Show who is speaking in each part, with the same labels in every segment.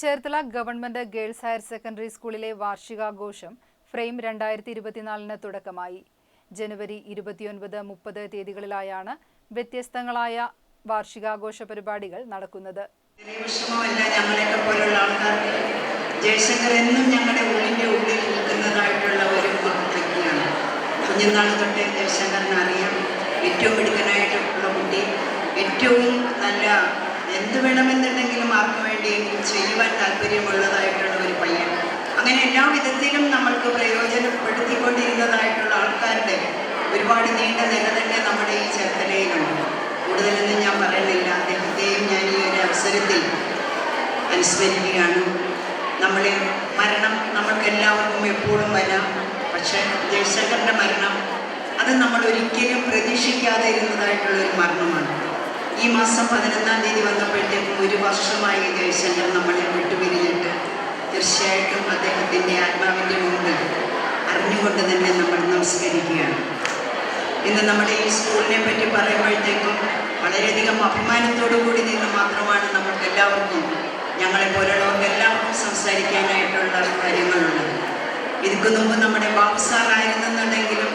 Speaker 1: Cherthala government girls higher secondary സ്കൂളിലെ വാർഷികാഘോഷം frame രണ്ടായിരത്തി ഇരുപത്തിനാലിന് തുടക്കമായി. ജനുവരി ഇരുപത്തിയൊൻപത് മുപ്പത് തീയതികളിലായാണ് വ്യത്യസ്തങ്ങളായ വാർഷികാഘോഷ പരിപാടികൾ നടക്കുന്നത്.
Speaker 2: ഞങ്ങളെയൊക്കെ പോലുള്ള ആൾക്കാർക്ക് ജയശങ്കർ എന്നും ഞങ്ങളുടെ ഉള്ളിന്റെ ഉള്ളിൽ നിൽക്കുന്നതായിട്ടുള്ള ഒരു വ്യക്തിയാണ്. കുഞ്ഞുനാൾ തൊട്ടേ ജയശങ്കറിനെ ഏറ്റവും മിടുക്കനായിട്ടുള്ള കുട്ടി. ഏറ്റവും നല്ല എന്ത് വേണമെന്നുണ്ടെങ്കിലും ആർക്ക് വേണ്ടിയെങ്കിലും ചെയ്യുവാൻ താല്പര്യമുള്ളതായിട്ടുള്ള ഒരു പയ്യൻ. അങ്ങനെ എല്ലാ വിധത്തിലും നമ്മൾക്ക് പ്രയോജനപ്പെടുത്തിക്കൊണ്ടിരുന്നതായിട്ടുള്ള ആൾക്കാരുടെ ഒരുപാട് നീണ്ട നില തന്നെ നമ്മുടെ ഈ ചേർത്തലയിലുണ്ട് കൂടുതലൊന്നും ഞാൻ പറയുന്നില്ല. അദ്ദേഹത്തെയും ഞാൻ ഈ ഒരു അവസരത്തിൽ അനുസ്മരിക്കുകയാണ്. നമ്മളെ മരണം നമ്മൾക്ക് എല്ലാവർക്കും എപ്പോഴും വരാം. പക്ഷേ ജയശങ്കറിന്റെ മരണം അത് നമ്മൾ ഒരിക്കലും പ്രതീക്ഷിക്കാതെ ഇരുന്നതായിട്ടുള്ള ഒരു മരണമാണ്. ഈ മാസം പതിനൊന്നാം തീയതി വന്നപ്പോഴത്തേക്കും ഒരു വർഷമായി ജയശങ്കർ നമ്മളെ വിട്ടുപിരിഞ്ഞിട്ട് തീർച്ചയായിട്ടും അദ്ദേഹത്തിന്റെ ആത്മാവിന്റെ മുമ്പിൽ അറിഞ്ഞുകൊണ്ട് തന്നെ നമ്മൾ നമസ്കരിക്കുകയാണ്. ഇന്ന് നമ്മുടെ ഈ സ്കൂളിനെ പറ്റി പറയുമ്പോഴത്തേക്കും വളരെയധികം അഭിമാനത്തോടു കൂടി നിന്ന് മാത്രമാണ് നമുക്ക് എല്ലാവർക്കും ഞങ്ങളെ പോലുള്ളവർക്ക് എല്ലാവർക്കും സംസാരിക്കാനായിട്ടുള്ള കാര്യങ്ങളുള്ളത്. ഇതിനു മുമ്പ് നമ്മുടെ ബാബു സാറായിരുന്നെന്നുണ്ടെങ്കിലും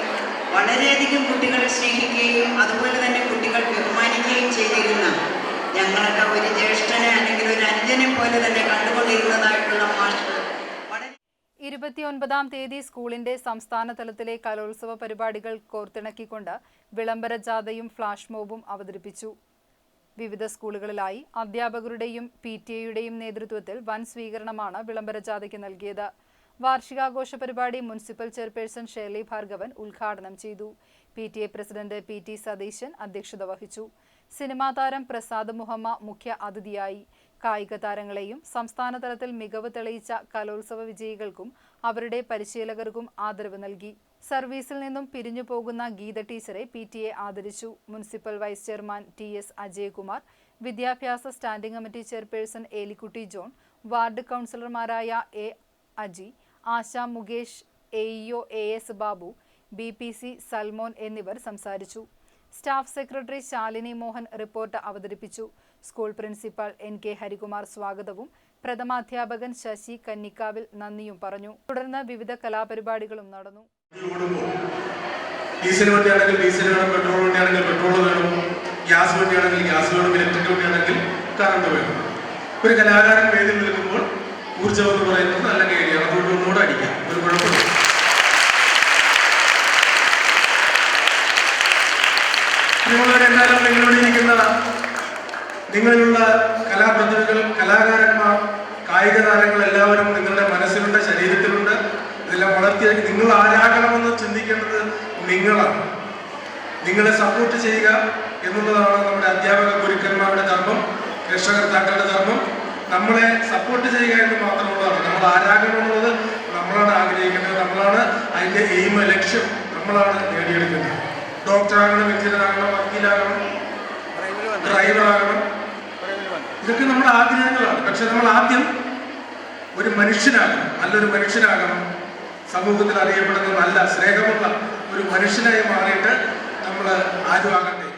Speaker 2: വളരെയധികം കുട്ടികളെ സ്നേഹിക്കുകയും അതുപോലെ തന്നെ കുട്ടികൾ ബഹുമാനിക്കുകയും ചെയ്തിരുന്ന ഞങ്ങളൊക്കെ ഒരു ജ്യേഷ്ഠനെ അല്ലെങ്കിൽ ഒരു അനുജനെ പോലെ തന്നെ കണ്ടുകൊണ്ടിരുന്നതായിട്ടുള്ള മാഷ്
Speaker 1: ഇരുപത്തിയൊൻപതാം തീയതി സ്കൂളിന്റെ സംസ്ഥാന തലത്തിലെ കലോത്സവ പരിപാടികൾ കോർത്തിണക്കിക്കൊണ്ട് വിളംബര ജാഥയും ഫ്ലാഷ് മോബും അവതരിപ്പിച്ചു. വിവിധ സ്കൂളുകളിലായി അധ്യാപകരുടെയും പി ടി എയുടെയും നേതൃത്വത്തിൽ വൻ സ്വീകരണമാണ് വിളംബര ജാഥയ്ക്ക് നൽകിയത്. വാർഷികാഘോഷ പരിപാടി മുനിസിപ്പൽ ചെയർപേഴ്സൺ ഷേർലി ഭാർഗവൻ ഉദ്ഘാടനം ചെയ്തു. P T A president P T Satheesan അധ്യക്ഷത വഹിച്ചു. സിനിമാ താരം പ്രസാദ് മുഹമ്മ മുഖ്യ അതിഥിയായി. കായിക താരങ്ങളെയും സംസ്ഥാന തലത്തിൽ മികവ് തെളിയിച്ച കലോത്സവ വിജയികൾക്കും അവരുടെ പരിശീലകർക്കും ആദരവ് നൽകി. സർവീസിൽ നിന്നും പിരിഞ്ഞു പോകുന്ന ഗീത ടീച്ചറെ പി ടി എ ആദരിച്ചു. Municipal vice chairman T S Ajayakumar വിദ്യാഭ്യാസ standing committee chairperson Elikutty John ward കൗൺസിലർമാരായ A Aji Asha Mukesh A E O A S Babu B P C Salmon എന്നിവർ സംസാരിച്ചു. Staff secretary Shalini Mohan report അവതരിപ്പിച്ചു. School principal N K Harikumar സ്വാഗതവും പ്രഥമാധ്യാപകൻ ശശി കന്നിക്കാവിൽ നന്ദിയും പറഞ്ഞു. തുടർന്ന് വിവിധ കലാപരിപാടികളും നടന്നു.
Speaker 3: ഡീസൽ വണ്ടിയാണെങ്കിൽ ഡീസൽ വേണം പെട്രോൾ വണ്ടിയാണെങ്കിൽ പെട്രോൾ വേണം ഗ്യാസ് വണ്ടിയാണെങ്കിൽ ഗ്യാസ് വേണം ഇലക്ട്രിക് വണ്ടിയാണെങ്കിൽ കറണ്ട് വേണം. ഒരു കലാകാരൻ വേദിയിൽ നിൽക്കുമ്പോൾ നിങ്ങളുടെ എന്തായാലും നിങ്ങളോട് ഇരിക്കുന്ന നിങ്ങളിലുള്ള കലാപ്രതിഭകൾ കലാകാരന്മാർ കായിക താരങ്ങൾ എല്ലാവരും നിങ്ങളുടെ മനസ്സിലുണ്ട് ശരീരത്തിലുണ്ട്. ഇതെല്ലാം വളർത്തിയെടുക്കുക നിങ്ങൾ ആരാകണമെന്ന് ചിന്തിക്കേണ്ടത് നിങ്ങളാണ്. നിങ്ങളെ സപ്പോർട്ട് ചെയ്യുക എന്നുള്ളതാണ് നമ്മുടെ അധ്യാപക ഗുരുക്കന്മാരുടെ ധർമ്മം രക്ഷകർത്താക്കളുടെ ധർമ്മം. നമ്മളെ സപ്പോർട്ട് ചെയ്യുക എന്ന് മാത്രമുള്ളതാണ്. നമ്മൾ ആരാകണമെന്നുള്ളത് നമ്മളാണ് ആഗ്രഹിക്കുന്നത് നമ്മളാണ് അതിന്റെ എയിം ലക്ഷ്യം നമ്മളാണ് നേടിയെടുക്കുന്നത്. ഡോക്ടറാകണം എഞ്ചിനീയറാകണം വക്കീലാകണം ഡ്രൈവറാകണം ഇതൊക്കെ നമ്മുടെ ആഗ്രഹങ്ങളാണ്. പക്ഷെ നമ്മൾ ആദ്യം ഒരു മനുഷ്യനാകണം. നല്ലൊരു മനുഷ്യനാകണം. സമൂഹത്തിൽ അറിയപ്പെടുന്ന നല്ല സ്നേഹമുള്ള ഒരു മനുഷ്യനായി മാറിയിട്ട് നമ്മൾ ആരും ആകട്ടെ